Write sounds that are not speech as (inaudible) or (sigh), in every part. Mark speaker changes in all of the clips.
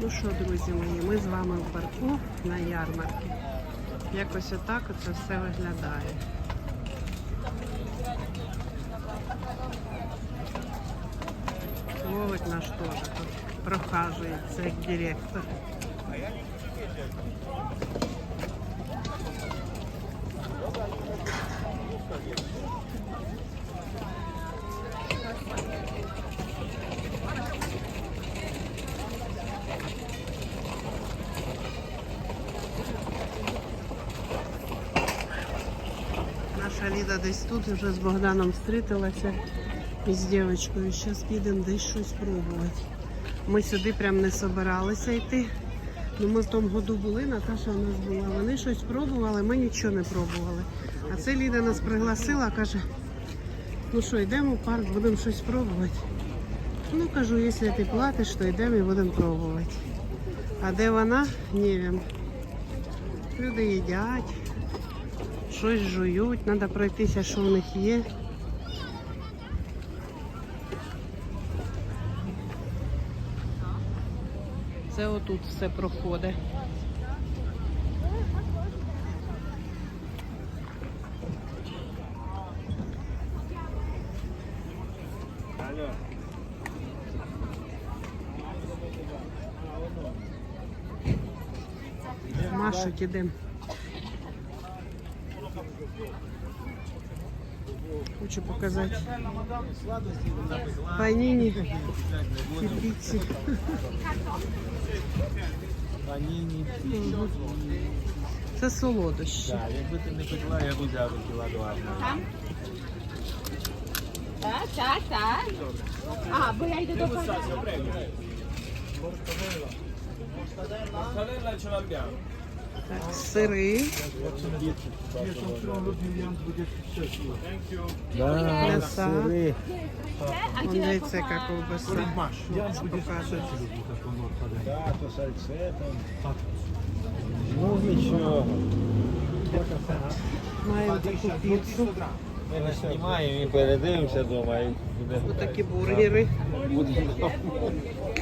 Speaker 1: Ну що, друзі мої, ми з вами в парку на ярмарці. Якось отак оце все виглядає. Вовик наш теж тут прохажується як директор. Наша Десь тут вже з Богданом зустрілася і з дівчинкою. Зараз підемо десь щось пробувати. Ми сюди прям не собиралися йти. Ну, ми в тому году були, Наташа у нас була. Вони щось пробували, ми нічого не пробували. А це Ліда нас пригласила, каже, ну що, йдемо в парк, будемо щось пробувати. Ну, кажу, якщо ти платиш, то йдемо і будемо пробувати. А де вона? Не. Люди їдять, щось жують, треба пройтися, що в них є. Це отут все проходить. Машу ідемо. Хочу показати. Паніні і піці.
Speaker 2: Паніні.
Speaker 1: Це солодощі.
Speaker 2: Так, якби ти не пекла, я б взяв кіла два.
Speaker 3: Так, так, так. А, бо я йду до пана.
Speaker 1: Так, сири,
Speaker 2: Да,
Speaker 1: М'яса.
Speaker 2: сири.
Speaker 3: А
Speaker 1: Вон дивіться, яка ковбаса.
Speaker 2: Так, то сальце там. Ну нічого.
Speaker 1: Маємо таку піцу,
Speaker 2: Ми не знімаємо і передивимося вдома. І буде.
Speaker 1: бургери.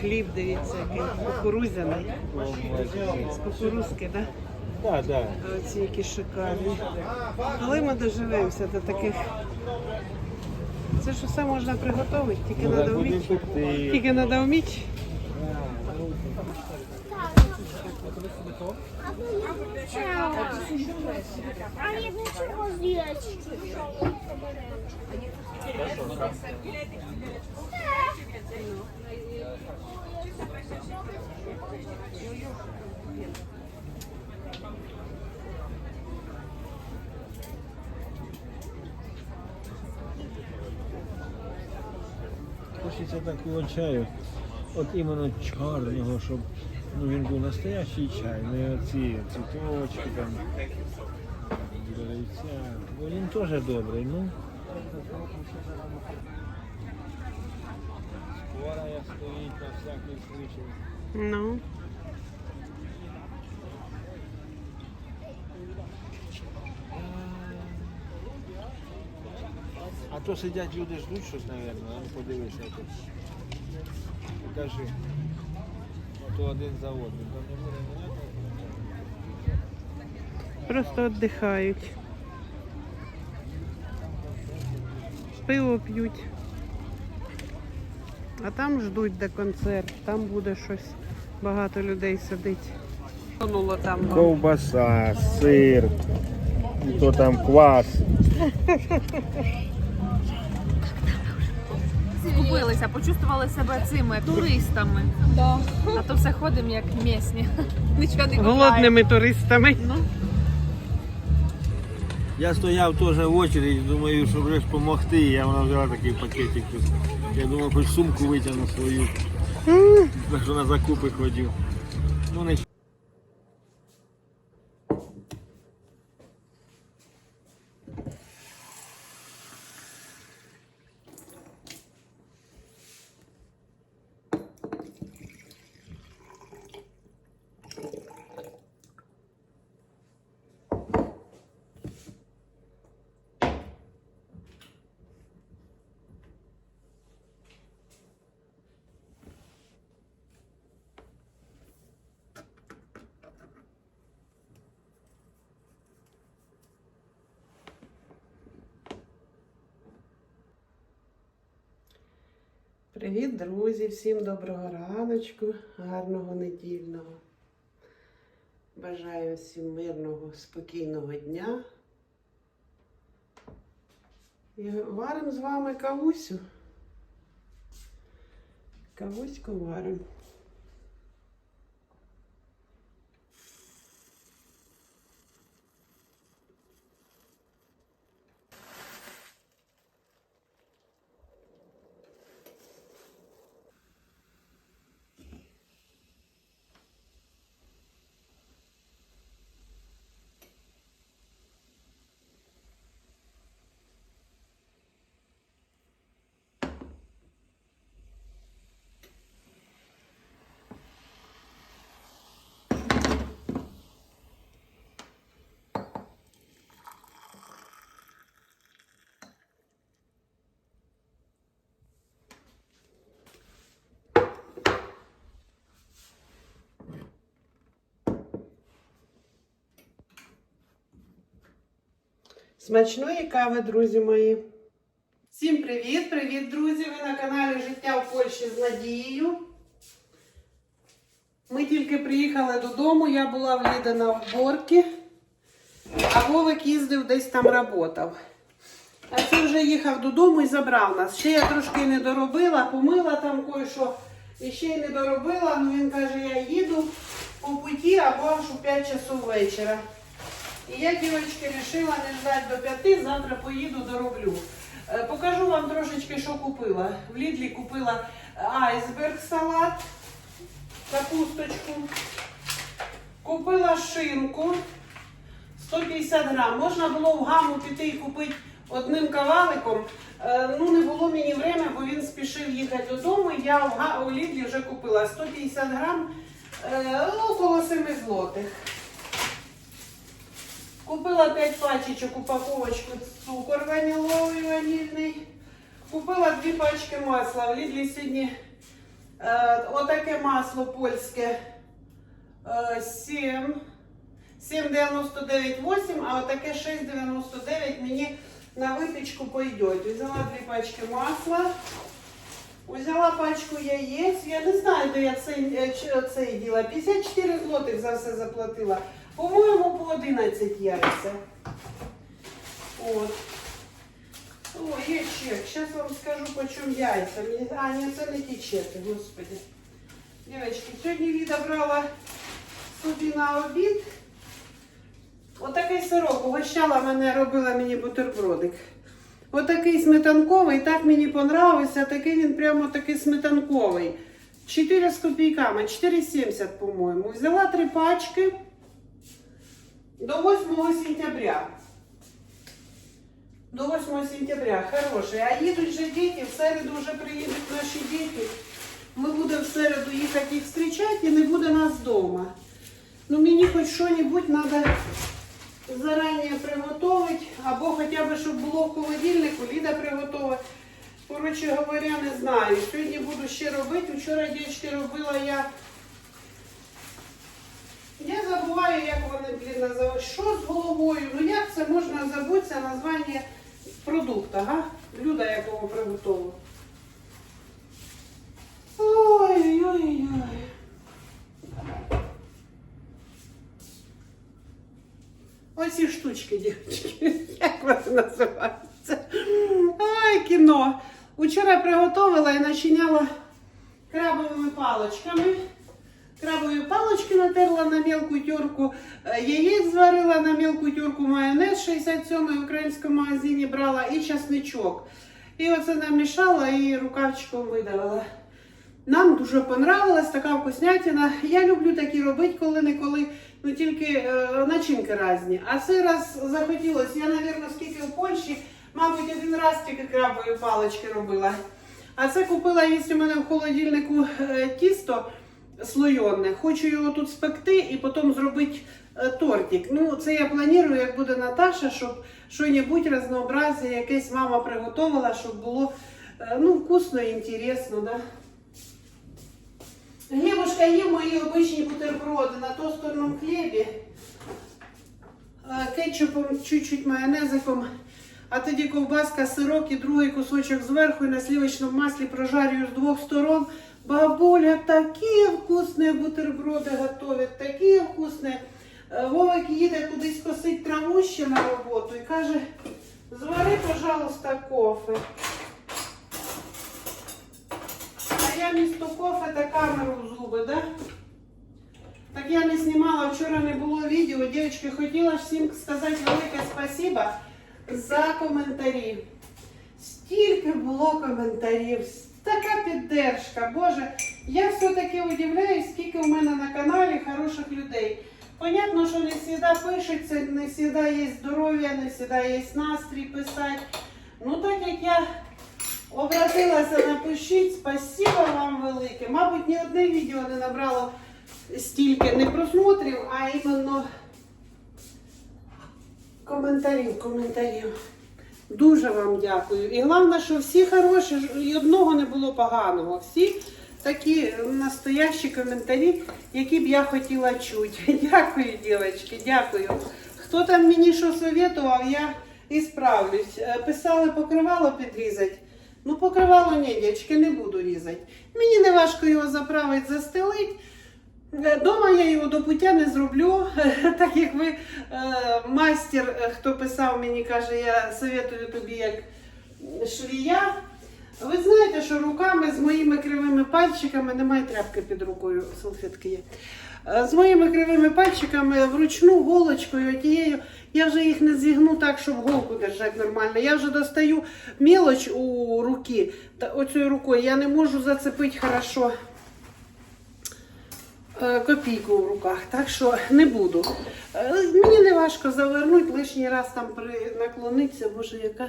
Speaker 1: Хліб, дивіться, який кукурузяний. З кукурузки, так?
Speaker 2: Так, так.
Speaker 1: А оці які шикарні. Але ми доживемося до таких. Це ж все можна приготувати, тільки треба
Speaker 2: так
Speaker 1: вміти. Тільки треба вміти.
Speaker 4: А я нічого з'їсть.
Speaker 2: Хочеться такого чаю. От іменно чорного, щоб ну, він був настоящий чай, не оці цвіточки там. Ну, він теж добрий, ну. Скоро стоїть на всякий случай.
Speaker 1: Ну,
Speaker 2: А то сидять люди ждуть щось, мабуть, а ну подивися тут. Покажи. Ото один за одним. Там не буде ніякого.
Speaker 1: просто віддихають. Пиво п'ють. А там ждуть де концерт, там буде щось. Багато людей сидить. Там.
Speaker 2: Ковбаса, сир, і то там квас.
Speaker 3: Скупилися, почувствували себе цими туристами. А то все ходимо як місні. (laughs) Нічого не купляємо.
Speaker 1: Голодними туристами.
Speaker 2: Я стояв теж в очередь, думаю, щоб вже допомогти. Я вона взяла такий пакетик. Я думав, хоч сумку витягну свою. Що на закупи ходив. Ну не
Speaker 1: Привіт, друзі! Всім доброго раночку, гарного недільного. Бажаю всім мирного, спокійного дня. І варимо з вами кавусю. Кавуську варимо. Смачної кави, друзі мої. Всім привіт! Привіт, друзі! Ви на каналі Життя в Польщі з Надією. Ми тільки приїхали додому, я була в Ліда на уборці, а Вовик їздив десь там працював. А це вже їхав додому і забрав нас. Ще я трошки не доробила, помила там кое-що і ще й не доробила. Ну він каже, я їду по путі або аж у 5 часов вечора. І я, дівчатки, вирішила не ждати до п'яти, завтра поїду дороблю. Е, Покажу вам трошечки, що купила. В Лідлі купила айсберг салат, капусточку. Купила шинку 150 грам. Можна було в гаму піти і купити одним каваликом. Е, Ну, не було мені время, бо він спішив їхати додому. Я у Лідлі вже купила 150 грам, е, около 7 злотих. Купила 5 пачечок упаковочку цукор ваніловий ванільний. Купила 2 пачки масла. В Лідлі сьогодні е, отаке масло польське е, 7. 7,99,8, а отаке 6,99 мені на випічку пойдет. Взяла дві пачки масла. Взяла пачку яєць. Я не знаю, де я цей, е, цей діла. 54 злотих за все заплатила. По-моєму, по 11 яйця. От. О, є чек. Зараз вам скажу, по чому яйця. А, ні, це не ті чеки, господи. Дівчатки, сьогодні Ліда брала собі на обід. Отакий сирок. Угощала мене, робила мені бутербродик. Отакий сметанковий, так мені понравився. Такий він прямо такий сметанковий. 4 з копійками, 4,70, по-моєму. Взяла три пачки до 8 сентября. До 8 сентября. Хороший. А їдуть же діти, в середу вже приїдуть наші діти. Ми будемо в середу їхати їх зустрічати і не буде нас вдома. Ну мені хоч що-небудь треба зарані приготувати, або хоча б, щоб було в холодильнику, Ліда приготовить. Коротше говоря, не знаю. Сьогодні буду ще робити. Вчора дівчатки робила я. Я забуваю, як вони, блін, називають. Що з головою? Ну як це можна забутися названня продукту, га? Блюда якого приготову. Ой-ой-ой. Оці штучки, дівчатки, (laughs) як вони називаються? Ай, кіно. Учора приготувала і начиняла крабовими паличками. Крабові палички натерла на мілку тюрку, е, яєць зварила на мілку тюрку, майонез 67 в українському магазині брала і часничок. І оце намішала і рукавчиком видавила. Нам дуже понравилась така вкуснятина. Я люблю такі робити коли-неколи, ну тільки е, начинки різні. А цей раз захотілося. Я, мабуть, скільки в Польщі, мабуть, один раз тільки крабові палички робила. А це купила, є у мене в холодильнику е, тісто слойоне. Хочу його тут спекти і потім зробити е, тортик. Ну, це я планую, як буде Наташа, щоб що-небудь разнообразне якесь мама приготувала, щоб було е, ну, вкусно і інтересно. Да? Глебушка їв мої обичні бутерброди на тостерному хлібі. Е, Кетчупом, чуть-чуть майонезиком а тоді ковбаска, сирок і другий кусочок зверху і на сливочному маслі прожарюю з двох сторон. Бабуля, такі вкусні бутерброди готовить, такі вкусні. Е, Вовик їде кудись косить траву ще на роботу і каже, звари, пожалуйста, кофе. А я місто кофе та камеру в зуби, да? Так я не знімала, вчора не було відео. Дівчатки, хотіла всім сказати велике спасибо за коментарі. Стільки було коментарів, така піддержка. Боже, я все-таки удивляюсь, скільки у мене на каналі хороших людей. Понятно, що не завжди пишеться, не завжди є здоров'я, не завжди є настрій писати. Ну так як я обратилася, напишіть, спасибо вам велике. Мабуть, ні одне відео не набрало стільки не просмотрів, а іменно коментарів, коментарів. Дуже вам дякую. І головне, що всі хороші, і одного не було поганого. Всі такі настоящі коментарі, які б я хотіла чути. (laughs) Дякую, дівчатки, дякую. Хто там мені що советував, я і справлюсь. Е, Писали покривало підрізати. Ну, покривало ні, дівчатки, не буду різати. Мені не важко його заправити, застелити. Е, Дома я його до пуття не зроблю, (laughs) так як ви е, майстер, е, хто писав мені, каже, я советую тобі як швія. Ви знаєте, що руками з моїми кривими пальчиками, немає тряпки під рукою, салфетки є. З моїми кривими пальчиками вручну голочкою тією, я вже їх не зігну так, щоб голку держати нормально. Я вже достаю мелоч у руки, оцею рукою я не можу зацепити хорошо копійку в руках, так що не буду. Е, Мені не важко завернути, лишній раз там при наклонитися, боже, яка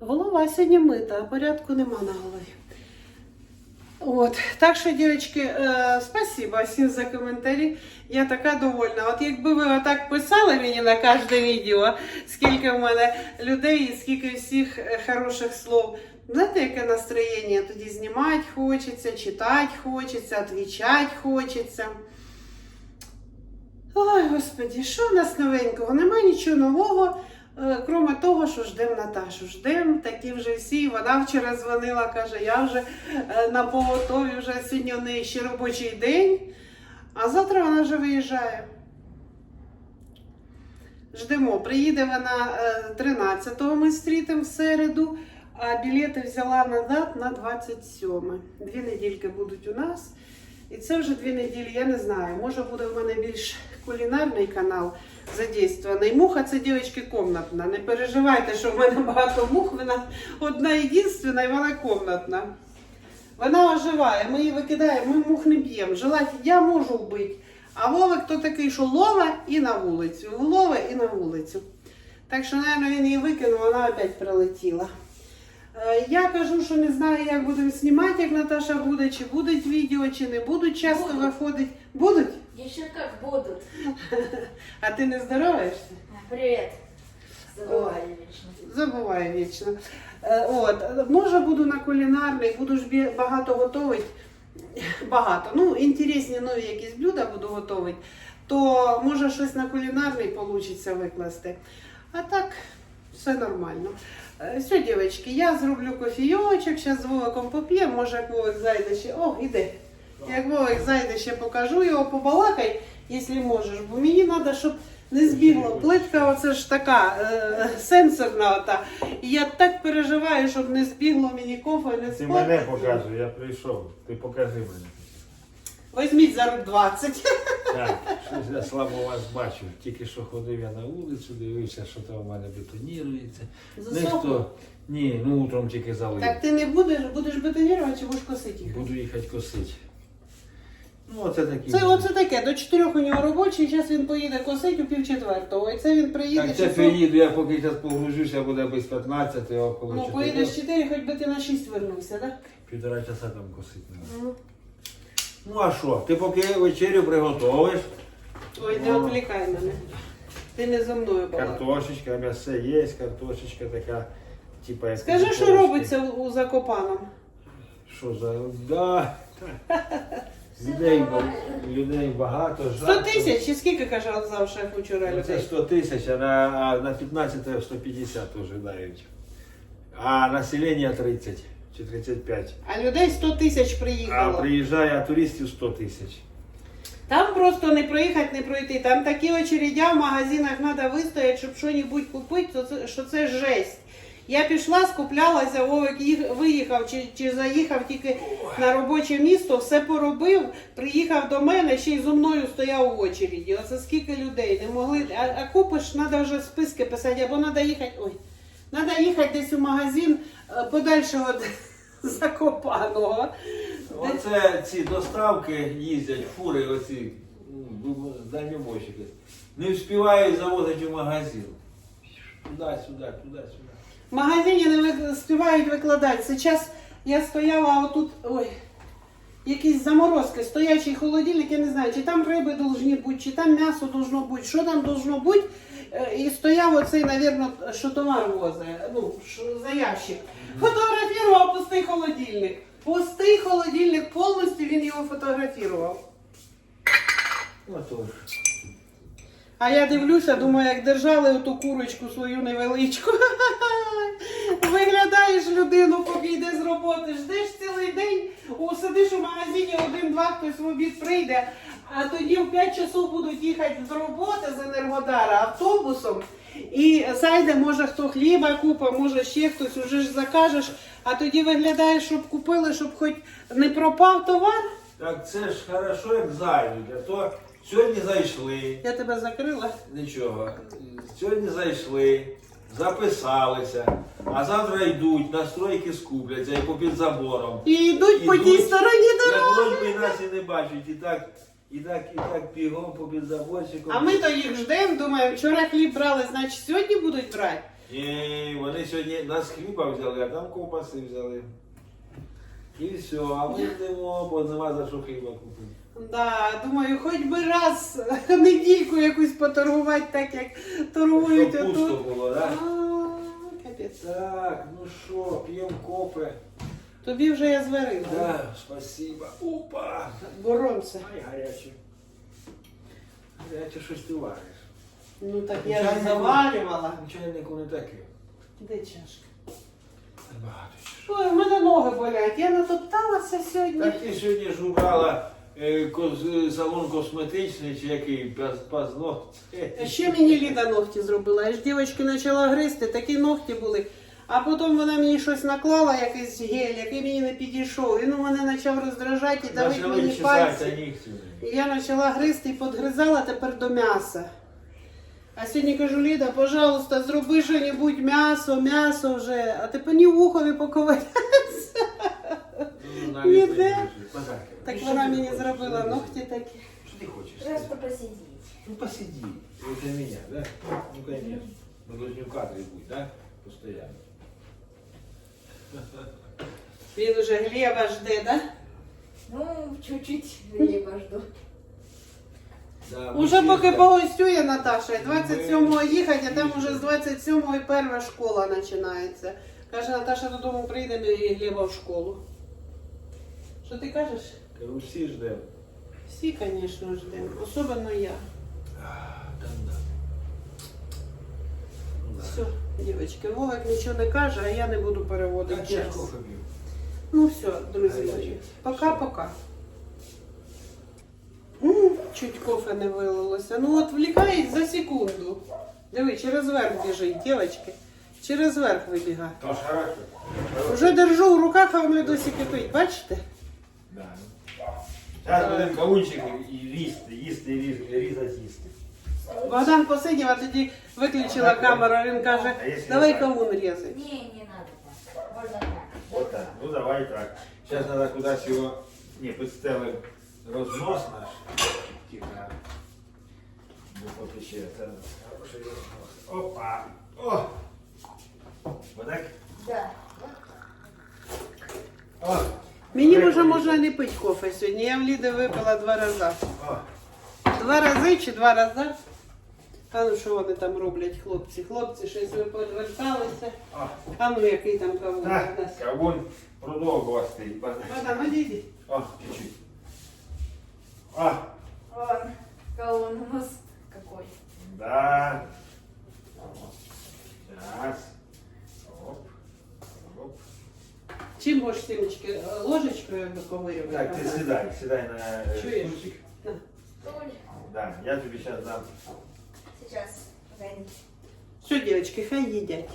Speaker 1: голова сьогодні мита, а порядку нема на голові. От, так що, дівчатки, е, спасибо всім за коментарі. Я така довольна. От якби ви отак писали мені на кожне відео, скільки в мене людей і скільки всіх е, хороших слов. Знаєте, яке настроєння? Тоді знімати хочеться, читати хочеться, відповідати хочеться. Ой, господі, що в нас новенького? Нема нічого нового, е, крім того, що ждемо Наташу. Ждемо, такі вже всі. Вона вчора дзвонила, каже, я вже е, на поготові, вже сьогодні в неї ще робочий день, а завтра вона вже виїжджає. Ждемо. Приїде вона е, 13-го, ми зустрітимо в середу, а білети взяла назад на 27. Дві недільки будуть у нас. І це вже дві неділі, я не знаю. Може буде в мене більш кулінарний канал задействований. Муха це дівчатки комнатна. Не переживайте, що в мене багато мух, вона одна єдинственна і вона комнатна. Вона оживає, ми її викидаємо, ми мух не б'ємо. Желати я можу вбити. А Вовик то такий, що лова і на вулицю. Лова і на вулицю. Так що, мабуть, він її викинув, вона опять прилетіла. Е, Я кажу, що не знаю, як будемо знімати, як Наташа буде, чи будуть відео, чи не будуть часто
Speaker 5: Будуть.
Speaker 1: виходить. Будуть?
Speaker 5: Еще как будут. (laughs)
Speaker 1: А ти не здороваєшся?
Speaker 5: Привет. Забывали вечно.
Speaker 1: Забуваю вічно. Е, От, може буду на кулінарний, буду ж бі- багато готувати. (laughs) Багато. Ну, інтересні нові якісь блюда буду готувати, то може щось на кулінарний вийде викласти. А так, все нормально. Е, Все, дівчатки, я зроблю кофійочок, зараз з Вовиком поп'ємо, може як Вовик зайде ще. О, іди. Як Вовик зайде, ще покажу його, побалакай, якщо можеш. Бо мені треба, щоб не збігло. Плитка оце ж така е, сенсорна ота. І я так переживаю, щоб не збігло мені кофе, не
Speaker 2: Ти
Speaker 1: спортиться.
Speaker 2: мене покажи, я прийшов. Ти покажи мене.
Speaker 1: Візьміть за рук 20.
Speaker 2: Так, щось я слабо вас бачу. Тільки що ходив я на вулицю, дивився, що там у мене бетонірується.
Speaker 1: Засохло?
Speaker 2: Ніхто. Ні, ну утром тільки залив.
Speaker 1: Так ти не будеш, будеш бетонірувати чи будеш косити їх?
Speaker 2: Буду їхати косити. Ну, оце такі.
Speaker 1: Це оце таке, до чотирьох у нього робочий, зараз він поїде косити у пів четвертого. І це він приїде
Speaker 2: Так, це
Speaker 1: часов-
Speaker 2: приїду, я поки зараз погружуся, буде без 15, а около
Speaker 1: Ну,
Speaker 2: 4.
Speaker 1: поїдеш 4, хоч би ти на 6 вернувся, так?
Speaker 2: Півтора часа там косити.
Speaker 1: Ну.
Speaker 2: Ну а що, ти поки вечерю приготовиш,
Speaker 1: Ой, не відвлікай мене. Ти не зо мною була.
Speaker 2: картошечка, м'ясо є, картошечка така, типа як
Speaker 1: Скажи, що
Speaker 2: картошки.
Speaker 1: робиться у, Закопаном?
Speaker 2: Що за. Да. (laughs) Людей, ба- людей багато,
Speaker 1: 100
Speaker 2: жарко.
Speaker 1: тисяч, чи скільки каже казав шеф вчора
Speaker 2: Ну, Це
Speaker 1: людей?
Speaker 2: 100 тисяч, а на, а на 15 150 ожидають. А населення 30 чи 35.
Speaker 1: А людей 100 тисяч
Speaker 2: А
Speaker 1: приїхало.
Speaker 2: приїжджає а туристів 100 тисяч.
Speaker 1: Там просто не проїхати, не пройти. Там такі очередя в магазинах треба вистояти, щоб щось купити, то це, що це жесть. Я пішла, скуплялася, Вовик їх- виїхав чи, чи заїхав тільки на робоче місто, все поробив, приїхав до мене, ще й зо мною стояв в очереді. Оце скільки людей не могли. А, а купиш, треба вже списки писати, або треба їхати. Ой, треба їхати десь у магазин е, подальшого (laughs) Закопаного.
Speaker 2: Оце ці доставки їздять, фури оці, ну, дальнобойщики. Не встигають завозити в магазин. Туди-сюди, туди-сюди.
Speaker 1: В магазині не співають викладати. Зараз я стояла отут, ой, якісь заморозки, стоячий холодильник, я не знаю, чи там риби повинні бути, чи там м'ясо должно бути, що там должно бути. Е, І стояв оцей, мабуть, що товар возить, ну, заявщик. Фотографував пустий холодильник. Пустий холодильник повністю він його фотографував.
Speaker 2: Отож.
Speaker 1: А я дивлюся, думаю, як держали оту курочку свою невеличку. (laughs) Виглядаєш людину, поки йде з роботи, ждеш цілий день, сидиш у магазині, один-два хтось в обід прийде, а тоді в 5 часов будуть їхати з роботи з Енергодара автобусом. І зайде, може хто хліба купить, може ще хтось, уже ж закажеш, а тоді виглядаєш, щоб купили, щоб хоч не пропав товар.
Speaker 2: Так це ж хорошо, як зайдуть, а то сьогодні зайшли.
Speaker 1: Я тебе закрила.
Speaker 2: Нічого. Сьогодні зайшли, записалися, а завтра йдуть, настройки скупляться і попід забором.
Speaker 1: І йдуть по тій стороні
Speaker 2: Як
Speaker 1: дороги.
Speaker 2: вроді нас і не бачать, і так, і так, і так бігом попід заборчиком.
Speaker 1: А ми то їх ждемо, думаємо, вчора хліб брали, значить сьогодні будуть брати.
Speaker 2: Ні, вони сьогодні нас хліба взяли, а там ковбаси взяли. І все, а ми йдемо, бо нема за що хліба купити.
Speaker 1: Да, думаю, хоч би раз (laughs) недільку якусь поторгувати, так як торгують
Speaker 2: Щоб пусто
Speaker 1: отут.
Speaker 2: було,
Speaker 1: А,
Speaker 2: так?
Speaker 1: Капець.
Speaker 2: Так, ну що, п'ємо кофе.
Speaker 1: Тобі вже я зварила.
Speaker 2: Да, спасибо. Опа!
Speaker 1: Боромся.
Speaker 2: Ай, гаряче. Гаряче щось ти вариш.
Speaker 1: Ну так я ж
Speaker 2: Чайнику-
Speaker 1: заварювала.
Speaker 2: Чайнику не таке.
Speaker 1: Де чашка?
Speaker 2: Багато ще.
Speaker 1: Ой, у мене ноги болять. Я натопталася сьогодні.
Speaker 2: Так ти сьогодні ж убрала е, коз- салон косметичний чи який паз, пазногті.
Speaker 1: Ще мені Ліда ногті зробила. Я ж дівчинки почала гризти, такі ногті були. А потім вона мені щось наклала, якийсь гель, який мені не підійшов. Він у мене почав роздражати і
Speaker 2: Почали
Speaker 1: мені пальці.
Speaker 2: нігті.
Speaker 1: І я почала гризти і подгризала тепер до м'яса. А сьогодні кажу, Ліда, пожалуйста, зроби що-небудь, м'ясо, м'ясо вже, а ти по ній вухові поковиряй.
Speaker 2: Ну,
Speaker 1: Ніде.
Speaker 2: навіть не дуже. Подарки.
Speaker 1: Так
Speaker 2: Ну, що
Speaker 1: вона
Speaker 2: ти
Speaker 1: мені
Speaker 2: хочеш?
Speaker 1: зробила
Speaker 2: Що ти-
Speaker 1: ногті такі.
Speaker 2: Що ти хочеш?
Speaker 5: Просто посидеть.
Speaker 2: Ну посиди. Вот для меня, да? Ну конечно. Мы должны в кадре быть, да? Постоянно.
Speaker 1: Він уже Глеба жде, да?
Speaker 5: Ну, чуть-чуть время жду.
Speaker 2: Да,
Speaker 1: Уже поки погостює Наташа, 27-го їхати, а там уже з 27-го і перша школа починається. Каже, Наташа додому прийдемо і Глеба в школу. Що ти кажеш?
Speaker 2: Кажу, всі ждемо.
Speaker 1: Всі, звісно, ждемо, особливо я.
Speaker 2: Там, да. Да.
Speaker 1: Все, дівчатки, Вовик нічого не каже, а я не буду переводити час. Ну все, друзі мої, пока-пока. М, Чуть кофе не вилилося. Ну от влікають за секунду. Диви, через верх біжить, дівчатки. Через верх вибігає.
Speaker 2: То ж характер.
Speaker 1: Уже держу в руках, а воно досі кипить, бачите?
Speaker 2: Да. Зараз будемо кавунчик і їсти, їсти, і різ- різати, їсти.
Speaker 1: Богдан посидів, а тоді виключила камеру, він каже,
Speaker 2: А якщо
Speaker 1: давай
Speaker 2: так?
Speaker 1: кавун різати.
Speaker 5: Не, не надо так. Можно так.
Speaker 2: Вот так. Ну давай так. Сейчас надо кудись його. Не, підстелим рознос наш. Тихо. Бо потече. Це хороший рознос. Опа. О! Вот так?
Speaker 5: Да.
Speaker 2: О!
Speaker 1: Мені вже можна не пити кофе сьогодні. Я в Ліди випила два рази.
Speaker 2: О!
Speaker 1: Два рази чи два рази? А ну що вони там роблять, хлопці? Хлопці щось ви поверталися. А ну який там кавун?
Speaker 2: Так, кавун продовгувастий.
Speaker 1: Богдан, одійди.
Speaker 2: О, чуть-чуть. А,
Speaker 5: Вон, колонн у нас какой.
Speaker 2: да. Сейчас. Оп. Оп.
Speaker 1: Чим будеш сімечки? Ложечкою виковирювати?
Speaker 2: Так, ти сідай, сідай на е,
Speaker 1: Чуєш?
Speaker 2: стульчик.
Speaker 5: Стуль.
Speaker 2: Да, я тобі зараз дам.
Speaker 5: Сейчас. Погоди.
Speaker 1: Все, дівчатки, хай їдять.